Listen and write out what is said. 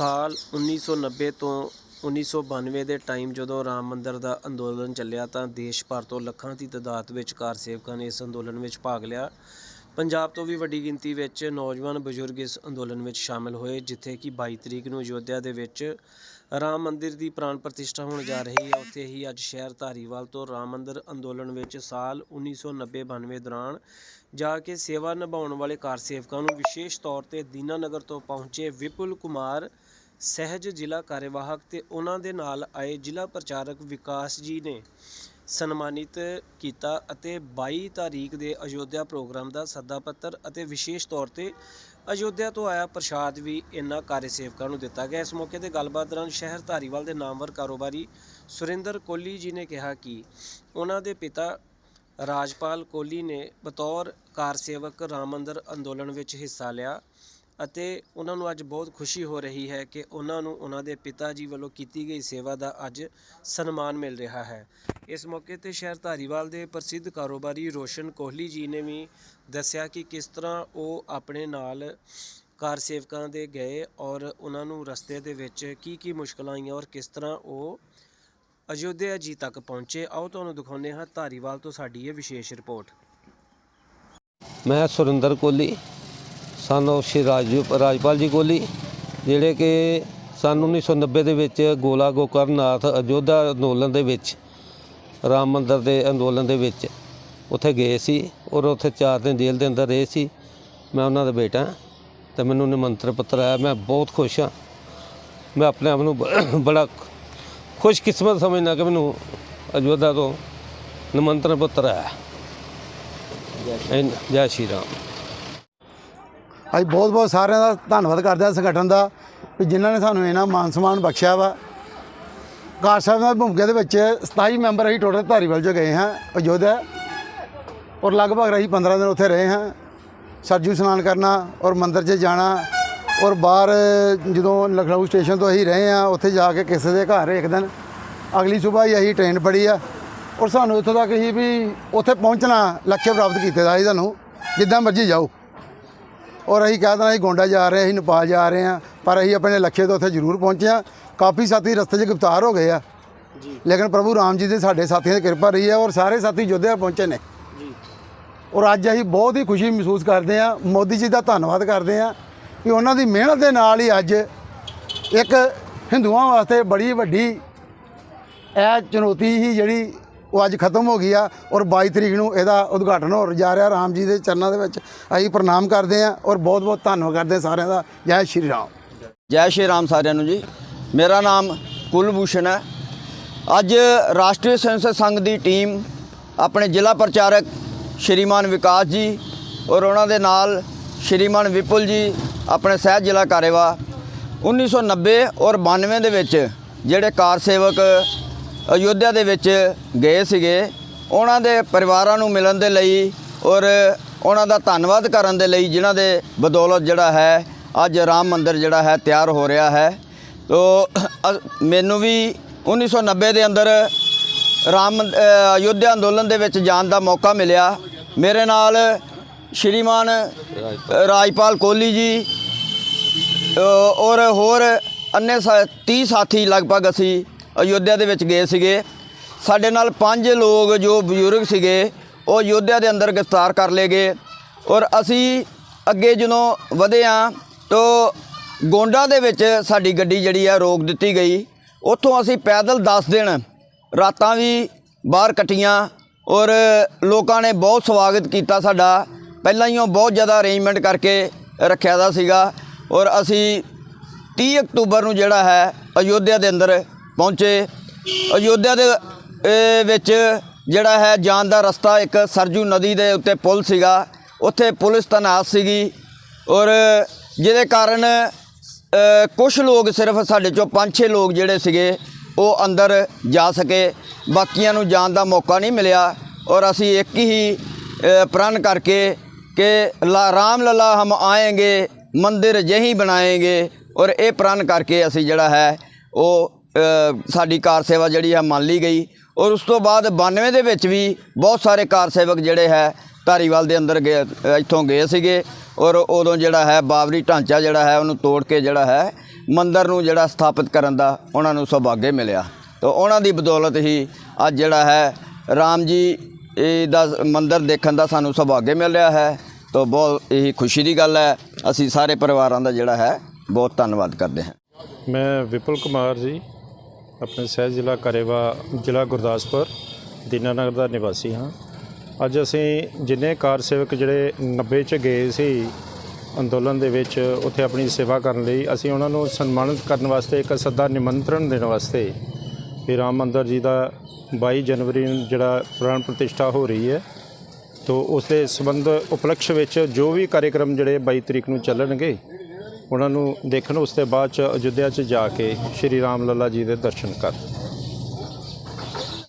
ਸਾਲ 1990 ਤੋਂ 1992 ਦੇ ਟਾਈਮ ਜਦੋਂ ਰਾਮ ਮੰਦਰ ਦਾ ਅੰਦੋਲਨ ਚੱਲਿਆ ਤਾਂ ਦੇਸ਼ ਭਰ ਤੋਂ ਲੱਖਾਂ ਦੀ ਤਾਦਾਦ ਵਿੱਚ ਕਾਰ ਸੇਵਕਾਂ ਨੇ ਇਸ ਅੰਦੋਲਨ ਵਿੱਚ ਭਾਗ ਲਿਆ। ਪੰਜਾਬ ਤੋਂ ਵੀ ਵੱਡੀ ਗਿਣਤੀ ਵਿੱਚ ਨੌਜਵਾਨ ਬਜ਼ੁਰਗ ਇਸ ਅੰਦੋਲਨ ਵਿੱਚ ਸ਼ਾਮਲ ਹੋਏ, ਜਿੱਥੇ ਕਿ 22 ਤਰੀਕ ਨੂੰ ਅਯੋਧਿਆ ਦੇ ਵਿੱਚ ਰਾਮ ਮੰਦਿਰ ਦੀ ਪ੍ਰਾਣ ਪ੍ਰਤਿਸ਼ਠਾ ਹੋਣ ਜਾ ਰਹੀ ਹੈ। ਉੱਥੇ ਹੀ ਅੱਜ ਸ਼ਹਿਰ ਧਾਰੀਵਾਲ ਤੋਂ ਰਾਮ ਮੰਦਿਰ ਅੰਦੋਲਨ ਵਿੱਚ ਸਾਲ 1990-92 ਦੌਰਾਨ ਜਾ ਕੇ ਸੇਵਾ ਨਿਭਾਉਣ ਵਾਲੇ ਕਾਰ ਸੇਵਕਾਂ ਨੂੰ ਵਿਸ਼ੇਸ਼ ਤੌਰ ਤੇ ਦੀਨਾਨਗਰ ਤੋਂ ਪਹੁੰਚੇ ਵਿਪੁਲ ਕੁਮਾਰ ਸਹਿਜ ਜ਼ਿਲ੍ਹਾ ਕਾਰਜਵਾਹਕ ਅਤੇ ਉਹਨਾਂ ਦੇ ਨਾਲ ਆਏ ਜ਼ਿਲ੍ਹਾ ਪ੍ਰਚਾਰਕ ਵਿਕਾਸ ਜੀ ਨੇ ਸਨਮਾਨਿਤ ਕੀਤਾ ਅਤੇ ਬਾਈ ਤਾਰੀਖ ਦੇ ਅਯੋਧਿਆ ਪ੍ਰੋਗਰਾਮ ਦਾ ਸੱਦਾ ਪੱਤਰ ਅਤੇ ਵਿਸ਼ੇਸ਼ ਤੌਰ ਤੇ ਅਯੋਧਿਆ ਤੋਂ ਆਇਆ ਪ੍ਰਸ਼ਾਦ ਵੀ ਇਨ੍ਹਾਂ ਕਾਰਜ ਸੇਵਕਾਂ ਨੂੰ ਦਿੱਤਾ ਗਿਆ। ਇਸ ਮੌਕੇ ਤੇ ਗੱਲਬਾਤ ਦੌਰਾਨ ਸ਼ਹਿਰ ਧਾਰੀਵਾਲ ਦੇ ਨਾਮਵਰ ਕਾਰੋਬਾਰੀ ਸੁਰਿੰਦਰ ਕੋਹਲੀ ਜੀ ਨੇ ਕਿਹਾ ਕਿ ਉਹਨਾਂ ਦੇ ਪਿਤਾ ਰਾਜਪਾਲ ਕੋਹਲੀ ਨੇ ਬਤੌਰ ਕਾਰ ਸੇਵਕ ਰਾਮ ਮੰਦਰ ਅੰਦੋਲਨ ਵਿੱਚ ਹਿੱਸਾ ਲਿਆ। ਅਤੇ ਉਹਨਾਂ ਨੂੰ ਅੱਜ ਬਹੁਤ ਖੁਸ਼ੀ ਹੋ ਰਹੀ ਹੈ ਕਿ ਉਹਨਾਂ ਨੂੰ ਉਹਨਾਂ ਦੇ ਪਿਤਾ ਜੀ ਵੱਲੋਂ ਕੀਤੀ ਗਈ ਸੇਵਾ ਦਾ ਅੱਜ ਸਨਮਾਨ ਮਿਲ ਰਿਹਾ ਹੈ। ਇਸ ਮੌਕੇ ਤੇ ਸ਼ਹਿਰ ਧਾਰੀਵਾਲ ਦੇ ਪ੍ਰਸਿੱਧ ਕਾਰੋਬਾਰੀ ਰੋਸ਼ਨ ਕੋਹਲੀ ਜੀ ਨੇ ਵੀ ਦੱਸਿਆ ਕਿ ਕਿਸ ਤਰ੍ਹਾਂ ਉਹ ਆਪਣੇ ਨਾਲ ਕਾਰ ਸੇਵਕਾਂ ਦੇ ਗਏ ਔਰ ਉਹਨਾਂ ਨੂੰ ਰਸਤੇ ਦੇ ਵਿੱਚ ਕੀ ਕੀ ਮੁਸ਼ਕਲਾਂ ਆਈਆਂ ਔਰ ਕਿਸ ਤਰ੍ਹਾਂ ਉਹ ਅਯੋਧਿਆ ਜੀ ਤੱਕ ਪਹੁੰਚੇ। ਆਓ ਤੁਹਾਨੂੰ ਦਿਖਾਉਂਦੇ ਹਾਂ ਧਾਰੀਵਾਲ ਤੋਂ ਸਾਡੀ ਇਹ ਵਿਸ਼ੇਸ਼ ਰਿਪੋਰਟ। ਮੈਂ ਸੁਰਿੰਦਰ ਕੋਹਲੀ ਸਾਨੂੰ ਸ਼੍ਰੀ ਰਾਜੂ ਰਾਜਪਾਲ ਜੀ ਕੋਹਲੀ ਜਿਹੜੇ ਕਿ ਸਨ 1990 ਦੇ ਵਿੱਚ ਗੋਲਾ ਗੋਕਰਨਾਥ ਅਯੋਧਿਆ ਅੰਦੋਲਨ ਦੇ ਵਿੱਚ, ਰਾਮ ਮੰਦਰ ਦੇ ਅੰਦੋਲਨ ਦੇ ਵਿੱਚ ਉੱਥੇ ਗਏ ਸੀ ਔਰ ਉੱਥੇ 4 ਦਿਨ ਜੇਲ੍ਹ ਦੇ ਅੰਦਰ ਰਹੇ ਸੀ। ਮੈਂ ਉਹਨਾਂ ਦਾ ਬੇਟਾ ਤੇ ਮੈਨੂੰ ਨਿਮੰਤਰਣ ਪੱਤਰ ਆਇਆ। ਮੈਂ ਬਹੁਤ ਖੁਸ਼ ਹਾਂ। ਮੈਂ ਆਪਣੇ ਆਪ ਨੂੰ ਬ- ਬੜਾ ਖੁਸ਼ਕਿਸਮਤ ਸਮਝਦਾ ਕਿ ਮੈਨੂੰ ਅਯੋਧਿਆ ਤੋਂ ਨਿਮੰਤਰਣ ਪੱਤਰ ਆਇਆ। ਜੈ ਸ਼੍ਰੀ ਰਾਮ। ਅੱਜ ਬਹੁਤ ਬਹੁਤ ਸਾਰਿਆਂ ਦਾ ਧੰਨਵਾਦ ਕਰਦੇ ਹਾਂ ਸੰਗਠਨ ਦਾ ਵੀ ਜਿਨ੍ਹਾਂ ਨੇ ਸਾਨੂੰ ਇਹਨਾਂ ਮਾਨ ਸਮਾਨ ਬਖਸ਼ਿਆ ਵਾ। ਕਾਰ ਸਾਹਿਬ ਨਾਲ ਭੂਮਿਕਾ ਦੇ ਵਿੱਚ 27 ਮੈਂਬਰ ਅਸੀਂ ਟੋਟਲ ਧਾਰੀਵਾਲ ਜੋ ਗਏ ਹਾਂ, ਅਯੋਧਿਆ। ਔਰ ਲਗਭਗ ਰਹੀ 15 ਦਿਨ ਉੱਥੇ ਰਹੇ ਹਾਂ। ਸਰਜੂ ਇਸ਼ਨਾਨ ਕਰਨਾ ਔਰ ਮੰਦਰ 'ਚ ਜਾਣਾ ਔਰ ਬਾਹਰ ਜਦੋਂ ਲਖਨਊ ਸਟੇਸ਼ਨ ਤੋਂ ਅਸੀਂ ਰਹੇ ਹਾਂ, ਉੱਥੇ ਜਾ ਕੇ ਕਿਸੇ ਦੇ ਘਰ ਇੱਕ ਦਿਨ। ਅਗਲੀ ਸਵੇਰ ਹੀ ਅਸੀਂ ਟ੍ਰੇਨ ਫੜੀ ਆ ਔਰ ਸਾਨੂੰ ਇੱਥੋਂ ਤੱਕ ਹੀ ਵੀ ਉੱਥੇ ਪਹੁੰਚਣਾ ਲਕਸ਼ਯ ਪ੍ਰਾਪਤ ਕੀਤੇ ਦਾ ਸੀ ਤੁਹਾਨੂੰ ਜਿੱਦਾਂ ਮਰਜ਼ੀ ਜਾਓ। ਔਰ ਅਸੀਂ ਕਹਿ ਦੇਣਾ ਅਸੀਂ ਗੋਂਡਾ ਜਾ ਰਹੇ ਹਾਂ ਅਸੀਂ ਨੇਪਾਲ ਜਾ ਰਹੇ ਹਾਂ ਪਰ ਅਸੀਂ ਆਪਣੇ ਲੱਖੇ ਤੋਂ ਉੱਥੇ ਜ਼ਰੂਰ ਪਹੁੰਚੇ ਹਾਂ। ਕਾਫੀ ਸਾਥੀ ਰਸਤੇ 'ਚ ਗ੍ਰਿਫਤਾਰ ਹੋ ਗਏ ਆ। ਲੇਕਿਨ ਪ੍ਰਭੂ ਰਾਮ ਜੀ ਦੇ ਸਾਡੇ ਸਾਥੀਆਂ ਦੀ ਕਿਰਪਾ ਰਹੀ ਹੈ ਔਰ ਸਾਰੇ ਸਾਥੀ ਜੋਧਿਆ ਪਹੁੰਚੇ ਨੇ। ਔਰ ਅੱਜ ਅਸੀਂ ਬਹੁਤ ਹੀ ਖੁਸ਼ੀ ਮਹਿਸੂਸ ਕਰਦੇ ਹਾਂ। ਮੋਦੀ ਜੀ ਦਾ ਧੰਨਵਾਦ ਕਰਦੇ ਹਾਂ ਕਿ ਉਹਨਾਂ ਦੀ ਮਿਹਨਤ ਦੇ ਨਾਲ ਹੀ ਅੱਜ ਇੱਕ ਹਿੰਦੂਆਂ ਵਾਸਤੇ ਬੜੀ ਵੱਡੀ ਇਹ ਚੁਣੌਤੀ ਹੀ ਜਿਹੜੀ ਉਹ ਅੱਜ ਖਤਮ ਹੋ ਗਈ ਆ ਔਰ 22 ਤਰੀਕ ਨੂੰ ਇਹਦਾ ਉਦਘਾਟਨ ਹੋ ਜਾ ਰਿਹਾ ਰਾਮ ਜੀ ਦੇ ਚਰਨਾਂ ਦੇ ਵਿੱਚ। ਅਸੀਂ ਪ੍ਰਣਾਮ ਕਰਦੇ ਹਾਂ ਔਰ ਬਹੁਤ ਬਹੁਤ ਧੰਨਵਾਦ ਕਰਦੇ ਸਾਰਿਆਂ ਦਾ। ਜੈ ਸ਼੍ਰੀ ਰਾਮ। ਜੈ ਸ਼੍ਰੀ ਰਾਮ ਸਾਰਿਆਂ ਨੂੰ ਜੀ। ਮੇਰਾ ਨਾਮ ਕੁਲਭੂਸ਼ਣ ਹੈ। ਅੱਜ ਰਾਸ਼ਟਰੀ ਸੰਸਦ ਸੰਘ ਦੀ ਟੀਮ, ਆਪਣੇ ਜ਼ਿਲ੍ਹਾ ਪ੍ਰਚਾਰਕ ਸ਼੍ਰੀਮਾਨ ਵਿਕਾਸ ਜੀ ਔਰ ਉਹਨਾਂ ਦੇ ਨਾਲ ਸ਼੍ਰੀਮਾਨ ਵਿਪੁਲ ਜੀ, ਆਪਣੇ ਸਹਿਜ ਜ਼ਿਲ੍ਹਾ ਕਾਰੇਵਾ 1990 ਔਰ 92 ਦੇ ਵਿੱਚ ਜਿਹੜੇ ਕਾਰ ਸੇਵਕ ਅਯੋਧਿਆ ਦੇ ਵਿੱਚ ਗਏ ਸੀਗੇ। ਉਹਨਾਂ ਦੇ ਪਰਿਵਾਰਾਂ ਨੂੰ ਮਿਲਣ ਦੇ ਲਈ ਔਰ ਉਹਨਾਂ ਦਾ ਧੰਨਵਾਦ ਕਰਨ ਦੇ ਲਈ ਜਿਨ੍ਹਾਂ ਦੇ ਬਦੌਲਤ ਜਿਹੜਾ ਹੈ, ਅੱਜ ਰਾਮ ਮੰਦਿਰ ਜਿਹੜਾ ਹੈ ਤਿਆਰ ਹੋ ਰਿਹਾ ਹੈ। ਤੋ, ਅ- ਮੈਨੂੰ ਵੀ 1990 ਦੇ ਅੰਦਰ ਰਾਮ ਮੰਦ- ਅਯੋਧਿਆ ਅੰਦੋਲਨ ਦੇ ਵਿੱਚ ਜਾਣ ਦਾ ਮੌਕਾ ਮਿਲਿਆ। ਮੇਰੇ ਨਾਲ ਸ਼੍ਰੀਮਾਨ ਰਾਜਪਾਲ ਕੋਹਲੀ ਜੀ ਔਰ ਹੋਰ ਅੰਨੇ 30 ਸਾਥੀ ਲਗਭਗ ਅਸੀਂ ਅਯੋਧਿਆ ਦੇ ਵਿੱਚ ਗਏ ਸੀਗੇ। ਸਾਡੇ ਨਾਲ ਪੰਜ ਲੋਕ ਜੋ ਬਜ਼ੁਰਗ ਸੀਗੇ, ਉਹ ਅਯੋਧਿਆ ਦੇ ਅੰਦਰ ਗ੍ਰਿਫਤਾਰ ਕਰ ਲਏ ਗਏ। ਔਰ ਅਸੀਂ ਅੱਗੇ ਜਦੋਂ ਵਧੇ ਹਾਂ ਤੋ ਗੋਂਡਾ ਦੇ ਵਿੱਚ ਸਾਡੀ ਗੱਡੀ ਜਿਹੜੀ ਆ ਰੋਕ ਦਿੱਤੀ ਗਈ। ਉੱਥੋਂ ਅਸੀਂ ਪੈਦਲ 10 ਦਿਨ ਰਾਤਾਂ ਵੀ ਬਾਹਰ ਕੱਟੀਆਂ ਔਰ ਲੋਕਾਂ ਨੇ ਬਹੁਤ ਸਵਾਗਤ ਕੀਤਾ ਸਾਡਾ। ਪਹਿਲਾਂ ਹੀ ਉਹ ਬਹੁਤ ਜ਼ਿਆਦਾ ਅਰੇਂਜਮੈਂਟ ਕਰਕੇ ਰੱਖਿਆ ਦਾ ਸੀਗਾ। ਔਰ ਅਸੀਂ 30 ਅਕਤੂਬਰ ਨੂੰ ਜਿਹੜਾ ਹੈ ਅਯੋਧਿਆ ਦੇ ਅੰਦਰ ਪਹੁੰਚੇ। ਅਯੋਧਿਆ ਦੇ ਵਿੱਚ ਜਿਹੜਾ ਹੈ ਜਾਣ ਦਾ ਰਸਤਾ ਇੱਕ ਸਰਜੂ ਨਦੀ ਦੇ ਉੱਤੇ ਪੁਲ ਸੀਗਾ। ਉੱਥੇ ਪੁਲਿਸ ਤੈਨਾਤ ਸੀਗੀ ਔਰ ਜਿਹਦੇ ਕਾਰਨ ਕੁਝ ਲੋਕ ਸਿਰਫ ਸਾਡੇ ਚੋਂ 5-6 ਲੋਕ ਜਿਹੜੇ ਸੀਗੇ, ਉਹ ਅੰਦਰ ਜਾ ਸਕੇ। ਬਾਕੀਆਂ ਨੂੰ ਜਾਣ ਦਾ ਮੌਕਾ ਨਹੀਂ ਮਿਲਿਆ ਔਰ ਅਸੀਂ ਇੱਕ ਹੀ ਪ੍ਰਣ ਕਰਕੇ ਕਿ ਲਾ, ਰਾਮ ਲਲਾ ਹਮ ਆਏਗੇ, ਮੰਦਿਰ ਜਹੀਂ ਬਣਾਏਗੇ ਔਰ ਇਹ ਪ੍ਰਣ ਕਰਕੇ ਅਸੀਂ ਜਿਹੜਾ ਹੈ, ਉਹ ਸਾਡੀ ਕਾਰ ਸੇਵਾ ਜਿਹੜੀ ਹੈ ਮੰਨ ਲਈ ਗਈ। ਔਰ ਉਸ ਤੋਂ ਬਾਅਦ 92 ਦੇ ਵਿੱਚ ਵੀ ਬਹੁਤ ਸਾਰੇ ਕਾਰ ਸੇਵਕ ਜਿਹੜੇ ਹੈ, ਧਾਰੀਵਾਲ ਦੇ ਅੰਦਰ ਗਏ ਇੱਥੋਂ ਗਏ ਸੀਗੇ। ਔਰ ਉਦੋਂ ਜਿਹੜਾ ਹੈ, ਬਾਬਰੀ ਢਾਂਚਾ ਜਿਹੜਾ ਹੈ, ਉਹਨੂੰ ਤੋੜ ਕੇ ਜਿਹੜਾ ਹੈ, ਮੰਦਰ ਨੂੰ ਜਿਹੜਾ ਸਥਾਪਿਤ ਕਰਨ ਦਾ ਉਹਨਾਂ ਨੂੰ ਸੁਭਾਗੇ ਮਿਲਿਆ। ਤਾਂ ਉਹਨਾਂ ਦੀ ਬਦੌਲਤ ਹੀ ਅੱਜ ਜਿਹੜਾ ਹੈ, ਰਾਮ ਜੀ ਦਾ ਮੰਦਰ ਦੇਖਣ ਦਾ ਸਾਨੂੰ ਸੁਭਾਗੇ ਮਿਲ ਰਿਹਾ ਹੈ। ਤਾਂ ਬਹੁਤ ਇਹ ਖੁਸ਼ੀ ਦੀ ਗੱਲ ਹੈ, ਅਸੀਂ ਸਾਰੇ ਪਰਿਵਾਰਾਂ ਦਾ ਜਿਹੜਾ ਹੈ, ਬਹੁਤ ਧੰਨਵਾਦ ਕਰਦੇ ਹਾਂ। ਮੈਂ ਵਿਪੁਲ ਕੁਮਾਰ ਜੀ ਆਪਣੇ ਸਹਿ ਜ਼ਿਲ੍ਹਾ ਕਰੇਵਾ ਜ਼ਿਲ੍ਹਾ ਗੁਰਦਾਸਪੁਰ, ਦੀਨਾਨਗਰ ਦਾ ਨਿਵਾਸੀ ਹਾਂ। ਅੱਜ ਅਸੀਂ ਜਿੰਨੇ ਕਾਰ ਸੇਵਕ ਜਿਹੜੇ 90 ਚ ਗਏ ਸੀ ਅੰਦੋਲਨ ਦੇ ਵਿੱਚ, ਉੱਥੇ ਆਪਣੀ ਸੇਵਾ ਕਰਨ ਲਈ, ਅਸੀਂ ਉਹਨਾਂ ਨੂੰ ਸਨਮਾਨਿਤ ਕਰਨ ਵਾਸਤੇ ਇੱਕ ਸੱਦਾ ਨਿਮੰਤਰਣ ਦੇਣ ਵਾਸਤੇ ਵੀ ਰਾਮ ਮੰਦਰ ਜੀ ਦਾ 22 ਜਨਵਰੀ ਨੂੰ ਜਿਹੜਾ ਪ੍ਰਾਣ ਪ੍ਰਤਿਸ਼ਠਾ ਹੋ ਰਹੀ ਹੈ, ਤੋ ਉਸ ਦੇ ਸੰਬੰਧ ਉਪਲਕਸ਼ ਵਿੱਚ ਜੋ ਵੀ ਕਾਰਜਕ੍ਰਮ ਜਿਹੜੇ 22 ਤਰੀਕ ਨੂੰ ਚੱਲਣਗੇ ਉਹਨਾਂ ਨੂੰ ਦੇਖਣ, ਉਸ ਤੋਂ ਬਾਅਦ ਚ ਅਯੁੱਧਿਆ ਚ ਜਾ ਕੇ ਸ਼੍ਰੀ ਰਾਮ ਲੱਲਾ ਜੀ ਦੇ ਦਰਸ਼ਨ ਕਰ।